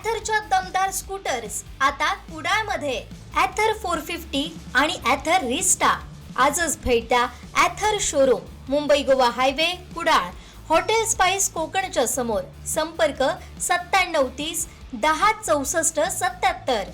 ॲथरच्या दमदार स्कूटर्स आता कुडाळमध्ये. ॲथर फोर फिफ्टी आणि ॲथर रिस्टा आजच भेट द्या Ather showroom Mumbai Goa highway Kudal. Hotel spice कोकणच्या समोर. संपर्क सत्त्याण्णव तीस दहा चौसष्ट सत्याहत्तर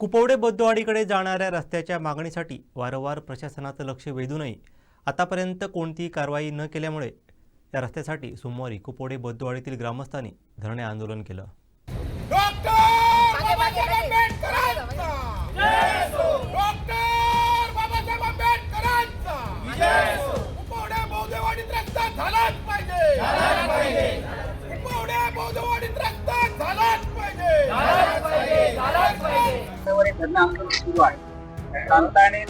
कुपवडे बौद्धवाडीकडे जाणाऱ्या रस्त्याच्या मागणीसाठी वारंवार प्रशासनाचं लक्ष वेधूनही आतापर्यंत कोणतीही कारवाई न केल्यामुळे या रस्त्यासाठी सोमवारी कुपवडे बौद्धवाडीतील ग्रामस्थांनी धरणे आंदोलन केलं.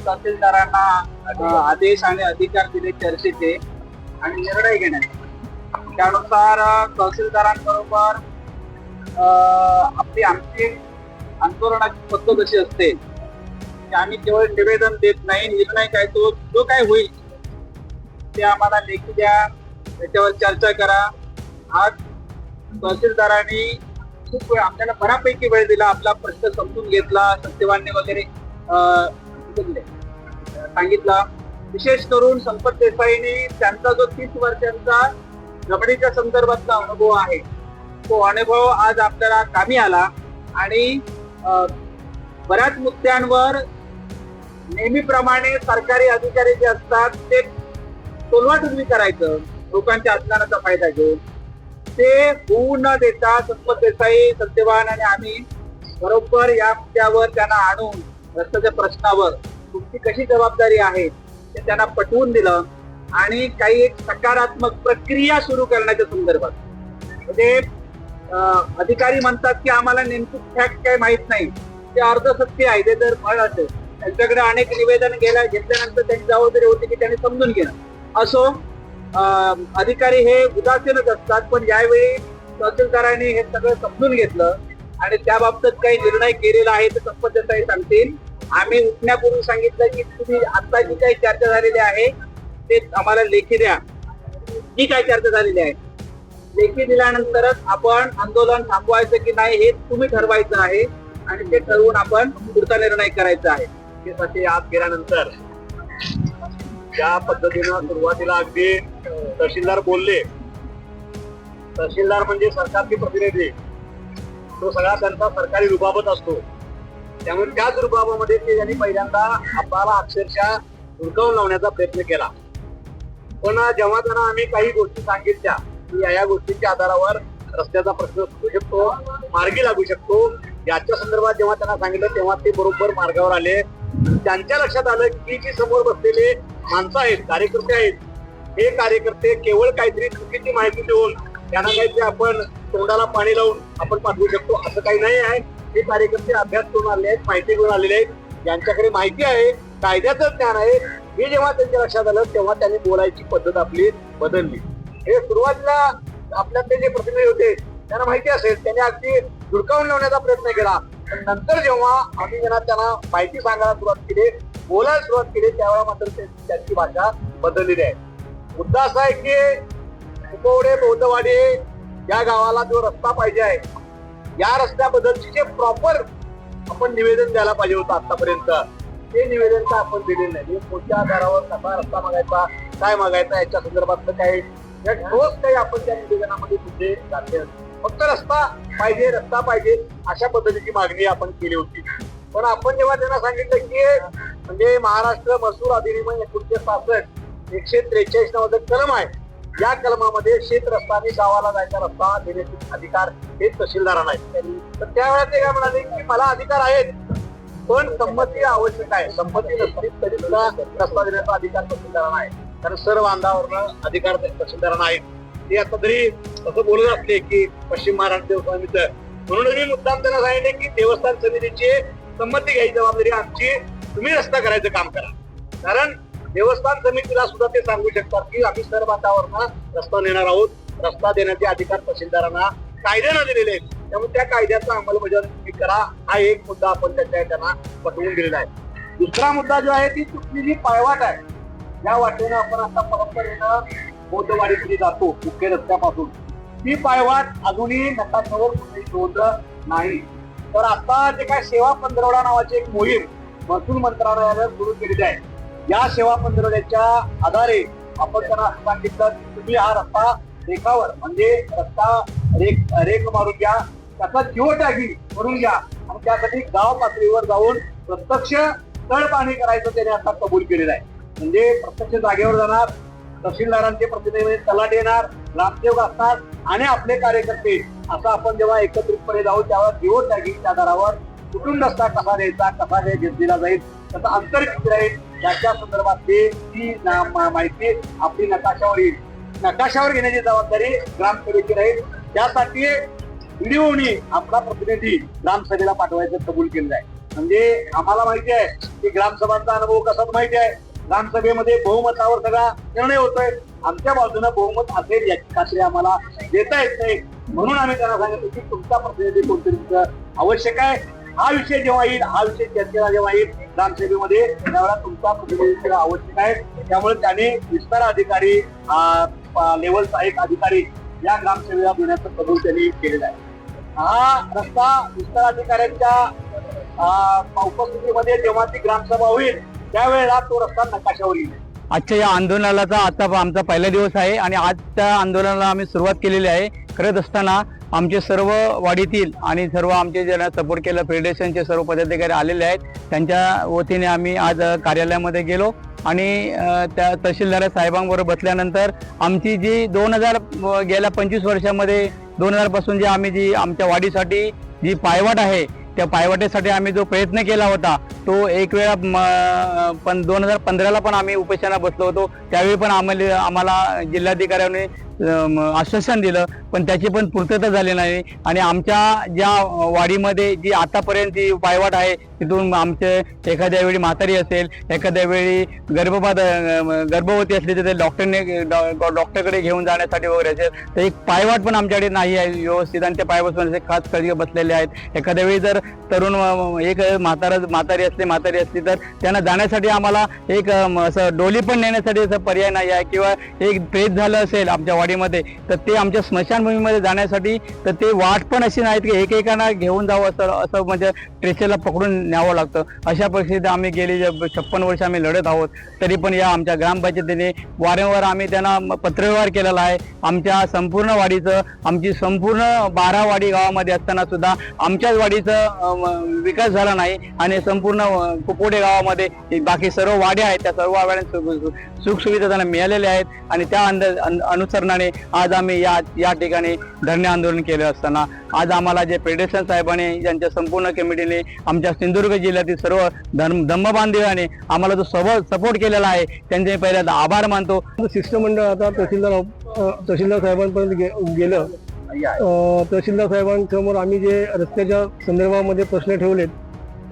तहसीलदारांना आदेश आणि अधिकार दिले चर्चेचे आणि निर्णय घेण्याचे. त्यानुसार तहसीलदारांबरोबर आपली आमची आंदोलनाची पद्धत अशी असते की आम्ही केवळ निवेदन देत नाही निर्णय काय तो जो काय होईल ते आम्हाला लेखी द्या त्याच्यावर चर्चा करा. आज तहसीलदारांनी खूप वेळ आपल्याला बऱ्यापैकी वेळ दिला आपला प्रश्न समजून घेतला सत्यवानने वगैरे अं, सांगितला. विशेष करून संपत देसाईने त्यांचा जो तीस वर्षांचा जमिनीच्या संदर्भातला अनुभव आहे. तो अनुभव आज आपल्याला कामी आला आणि बऱ्याच मुद्द्यांवर नेहमीप्रमाणे सरकारी अधिकारी जे असतात ते टोलवाटोलवी करायचं लोकांच्या अज्ञानाचा फायदा घेऊन. ते होऊ न देता संपत देसाई सत्यवान आणि आम्ही बरोबर या मुद्द्यावर त्यांना आणून रस्त्याच्या प्रश्नावर तुमची कशी जबाबदारी आहे ते त्यांना पटवून दिलं. आणि काही एक सकारात्मक प्रक्रिया सुरू करण्याच्या संदर्भात. म्हणजे अधिकारी म्हणतात की आम्हाला नेमकं फॅक्ट काय माहीत नाही. ते अर्ध सत्य आहे ते जर फळ असेल त्यांच्याकडे अनेक निवेदन गेल्या घेतल्यानंतर त्यांची जबाबदारी होती की त्यांनी समजून घेणं. असो अधिकारी हे उदासीनच असतात पण यावेळी तहसीलदारांनी हे सगळं समजून घेतलं आणि त्याबाबतीत काही निर्णय केलेला आहे तर संपत सांगतील. आम्ही उठण्यापूर्वी सांगितलं की तुम्ही आता जी काही चर्चा झालेली आहे ते आम्हाला लेखी द्या. ही काय चर्चा झालेली आहे? लेखी दिल्यानंतरच आपण आंदोलन थांबवायचं की नाही हे तुम्ही ठरवायचं आहे आणि ते ठरवून आपण पुढचा निर्णय करायचा आहे. साठी आत गेल्यानंतर. ज्या पद्धतीनं सुरुवातीला अगदी तहसीलदार बोलले. तहसीलदार म्हणजे सरकारचे प्रतिनिधी. तो सगळा त्यांचा सरकारी रुबाबत असतो. त्यामुळे त्याच रुबाबामध्ये ते त्यांनी पहिल्यांदा आपल्याला अक्षरशः हुडकावून लावण्याचा प्रयत्न केला. पण जेव्हा त्यांना आम्ही काही गोष्टी सांगितल्या की या या गोष्टींच्या आधारावर रस्त्याचा प्रश्न सुटू शकतो मार्गी लागू शकतो. याच्या संदर्भात जेव्हा त्यांना सांगितलं तेव्हा ते बरोबर मार्गावर आले. त्यांच्या लक्षात आलं की जी समोर बसलेले माणसं आहेत कार्यकर्ते आहेत हे कार्यकर्ते केवळ काहीतरी चुकीची माहिती देऊन त्यांना काहीतरी आपण तोंडाला पाणी लावून आपण पाठवू शकतो असं काही नाही आहे. हे कार्यकर्ते अभ्यास करून आले आहेत माहिती घेऊन आलेले आहेत. यांच्याकडे माहिती आहे कायद्याचं ज्ञान आहे. हे जेव्हा त्यांच्या लक्षात आलं तेव्हा त्यांनी बोलायची पद्धत आपली बदलली. हे सुरुवातीला आपल्यातले जे प्रतिनिधी होते त्यांना माहिती असेल त्यांनी अगदी धुडकावून लावण्याचा प्रयत्न केला. पण नंतर जेव्हा आम्ही त्यांना त्यांना माहिती सांगायला सुरुवात केली बोलायला सुरुवात केली त्यावेळा मात्र त्यांची भाषा बदललेली आहे. मुद्दा असा आहे की उपवडे बौद्धवाडी या गावाला जो रस्ता पाहिजे आहे या रस्त्याबद्दलची जे प्रॉपर आपण निवेदन द्यायला पाहिजे होतं आतापर्यंत ते निवेदन तर आपण दिलेलं नाही कोणत्या आधारावर कसा रस्ता मागायचा काय मागायचा याच्या संदर्भातलं काही या ठोस काही आपण त्या निवेदनामध्ये मुद्दे घातले फक्त रस्ता पाहिजे रस्ता पाहिजे अशा पद्धतीची मागणी आपण केली होती. पण आपण जेव्हा त्यांना सांगितलं की म्हणजे महाराष्ट्र महसूल अधिनियम एकोणीशे पासष्ट एकशे त्रेचाळीस नावाचं कलम आहे. या कलमामध्ये शेत रस्ता आणि गावाला जायचा रस्ता देण्याचे अधिकार हे तहसीलदारांना आहेत. तर त्यावेळेला ते काय म्हणाले की मला अधिकार आहेत. पण संमती आवश्यक आहे. संमती नसली तरी सुद्धा रस्ता देण्याचा अधिकार तहसीलदारांना आहे. कारण सर्व बांधावरनं अधिकार तहसीलदारांना आहेत. ते आता तरी असं बोलत असते की पश्चिम महाराष्ट्र देवस्थान म्हणून मी मुद्दाम त्यांना सांगितले की देवस्थान समितीची संमती घ्यायची जबाबदारी आमची. तुम्ही रस्ता करायचं काम करा. कारण देवस्थान समितीला सुद्धा ते सांगू शकतात की आम्ही सर बांधावरनं रस्ता नेणार आहोत. रस्ता देण्याचे अधिकार तहसीलदारांना कायद्यानं दिलेले आहेत. त्यामुळे त्या कायद्याचा अंमलबजावणी तुम्ही करा. हा एक मुद्दा आपण त्यांच्या त्यांना पटवून दिलेला आहे. दुसरा मुद्दा जो आहे ती चुकलेली पायवाट आहे. या वाटेनं आपण आता परंपरेनं बौद्धवाडीकडे जातो मुख्य रस्त्यापासून. ती पायवाट अजूनही नकाशावर कुठेही शोध नाही. तर आता जे काय सेवा पंधरवडा नावाची एक मोहीम महसूल मंत्रालयानं सुरू केलेली आहे. या सेवा पंधरवड्याच्या आधारे आपण त्यांना सांगितलं की तुम्ही हा रस्ता रेखावर म्हणजे रस्ता रेख रेख मारून घ्या. त्याचा जीवटागी करून घ्या. आणि त्यासाठी गाव पातळीवर जाऊन प्रत्यक्ष तळपाणी करायचं त्याने आता कबूल केलेलं आहे. म्हणजे प्रत्यक्ष जागेवर जाणार तहसीलदारांचे प्रतिनिधी तलाट येणार ग्रामसेवक असणार आणि आपले कार्यकर्ते असं आपण जेव्हा एकत्रितपणे जाऊ त्यावर जीवटागी त्या दरावर कुठून रस्ता कसा द्यायचा कसा द्याय घेतलेला जाईल त्याचा अंतर किती राहील याच्या संदर्भातली ती ना- मा- माहिती आपली नकाशावर येईल. नकाशावर घेण्याची जबाबदारी ग्रामसभेची राहील. त्यासाठी व्हिडिओने आपला प्रतिनिधी ग्रामसभेला पाठवायचं कबूल केलेलं आहे. म्हणजे आम्हाला माहिती आहे की ग्रामसभांचा अनुभव कसा माहिती आहे? ग्रामसभेमध्ये बहुमतावर सगळा निर्णय होतोय. आमच्या बाजूनं बहुमत असेल याची खात्री आम्हाला देता येत नाही. म्हणून आम्ही त्यांना सांगितलं की तुमचा प्रतिनिधी कोणतरी आवश्यक आहे. हा विषय जेव्हा येईल हा विषय चर्चेला जेव्हा येईल ग्रामसभेमध्ये त्यावेळेला तुमचा प्रतिनिधी आवश्यक आहे. त्यामुळे त्याने विस्तार अधिकारी लेवलचा एक अधिकारी या ग्रामसेवेला देण्याचं कबूल त्यांनी केलेलं आहे. हा रस्ता विस्तार अधिकाऱ्यांच्या उपस्थितीमध्ये जेव्हा ती ग्रामसभा होईल त्यावेळेला तो रस्ता नकाशावर येईल आजच्या या आंदोलनाचा आता आमचा पहिला दिवस आहे आणि आज त्या आंदोलनाला आम्ही सुरुवात केलेली आहे. करत असताना आमचे सर्व वाडीतील आणि सर्व आमचे ज्यांना सपोर्ट केलं फेडरेशनचे सर्व पदाधिकारी आलेले आहेत त्यांच्या वतीने आम्ही आज कार्यालयामध्ये गेलो. आणि त्या तहसीलदार साहेबांबरोबर बसल्यानंतर आमची जी दोन हजार गेल्या पंचवीस वर्षामध्ये दोन हजारपासून जी आम्ही जी आमच्या वाढीसाठी जी पायवाट आहे त्या पायवाटेसाठी आम्ही जो प्रयत्न केला होता तो एक वेळा पण दोन हजार पंधराला पण आम्ही उपोषणाला बसलो होतो. त्यावेळी पण आम्हाला आम्हाला जिल्हाधिकाऱ्यांनी आश्वासन दिलं. पण त्याची पण पूर्तता झाली नाही. आणि आमच्या ज्या वाडीमध्ये जी आतापर्यंत जी पायवाट आहे तिथून आमचे एखाद्या वेळी म्हातारी असेल एखाद्या वेळी गर्भपात गर्भवती असली तर ते डॉक्टरने डॉ- डॉक्टरकडे घेऊन जाण्यासाठी वगैरे असेल तर एक पायवाट पण आमच्याकडे नाही आहे व्यवस्थित. आणि त्या असे खास कधी बसलेले आहेत. एखाद्या वेळी जर तरुण एक म्हातारा म्हातारी असली म्हातारी असली तर त्यांना जाण्यासाठी आम्हाला एक असं डोली पण नेण्यासाठी असं पर्याय नाही आहे. किंवा एक प्रेत झालं असेल आमच्या वाडीमध्ये तर ते आमच्या स्मशानभूमीमध्ये जाण्यासाठी तर ते वाट पण अशी नाहीत की एकेकांना घेऊन जावं असं असं म्हणजे ट्रेचरला पकडून न्यावं लागतं. अशा परिस्थितीत आम्ही गेली छप्पन वर्ष आम्ही लढत आहोत तरी पण या आमच्या ग्रामपंचायतीने वारंवार आम्ही त्यांना पत्रव्यवहार केलेला आहे. आमच्या संपूर्ण वाडीचं आमची संपूर्ण बारा वाडी गावामध्ये असताना सुद्धा आमच्याच वाडीचं विकास झाला नाही आणि संपूर्ण कुपोडे गावामध्ये बाकी सर्व वाड्या आहेत त्या सर्व वाड्यांना सुखसुविधा त्यांना मिळालेल्या आहेत. आणि त्या अनुसरणाने आज आम्ही या या ठिकाणी धरणे आंदोलन केले असताना. आज आम्हाला जे फेडरेशन साहेबांनी यांच्या संपूर्ण कमिटीने आमच्या सिंधुदुर्ग जिल्ह्यातील सर्व धर्म धम्म बांधवाने आम्हाला जो सपोर्ट केलेला आहे त्यांचे पहिल्यांदा आभार मानतो. शिष्टमंडळ आता तहसीलदार तहसीलदार साहेबांपर्यंत गे- गेलं. तहसीलदार साहेबांसमोर आम्ही जे रस्त्याच्या संदर्भामध्ये प्रश्न ठेवलेत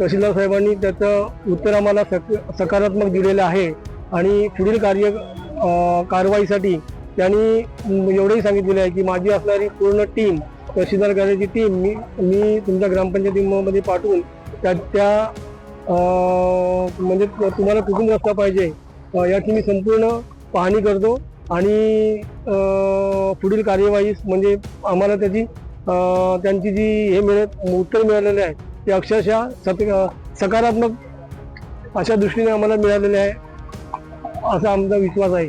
तहसीलदार साहेबांनी त्याचं उत्तर आम्हाला सक सकारात्मक दिलेलं आहे आणि पुढील कार्य कारवाईसाठी त्यांनी एवढंही सांगितलेलं आहे की माझी असणारी पूर्ण टीम तहसीलदार कार्याची टीम मी मी तुमच्या ग्रामपंचायतीमध्ये पाठवून त्या त्या म्हणजे तुम्हाला कुठून रस्ता पाहिजे याची मी संपूर्ण पाहणी करतो आणि पुढील कार्यवाही म्हणजे आम्हाला त्याची त्यांची जी हे मिळत उत्तर मिळालेले आहे ते अक्षरशः सत सकारात्मक अशा दृष्टीने आम्हाला मिळालेले आहे असा आमचा विश्वास आहे.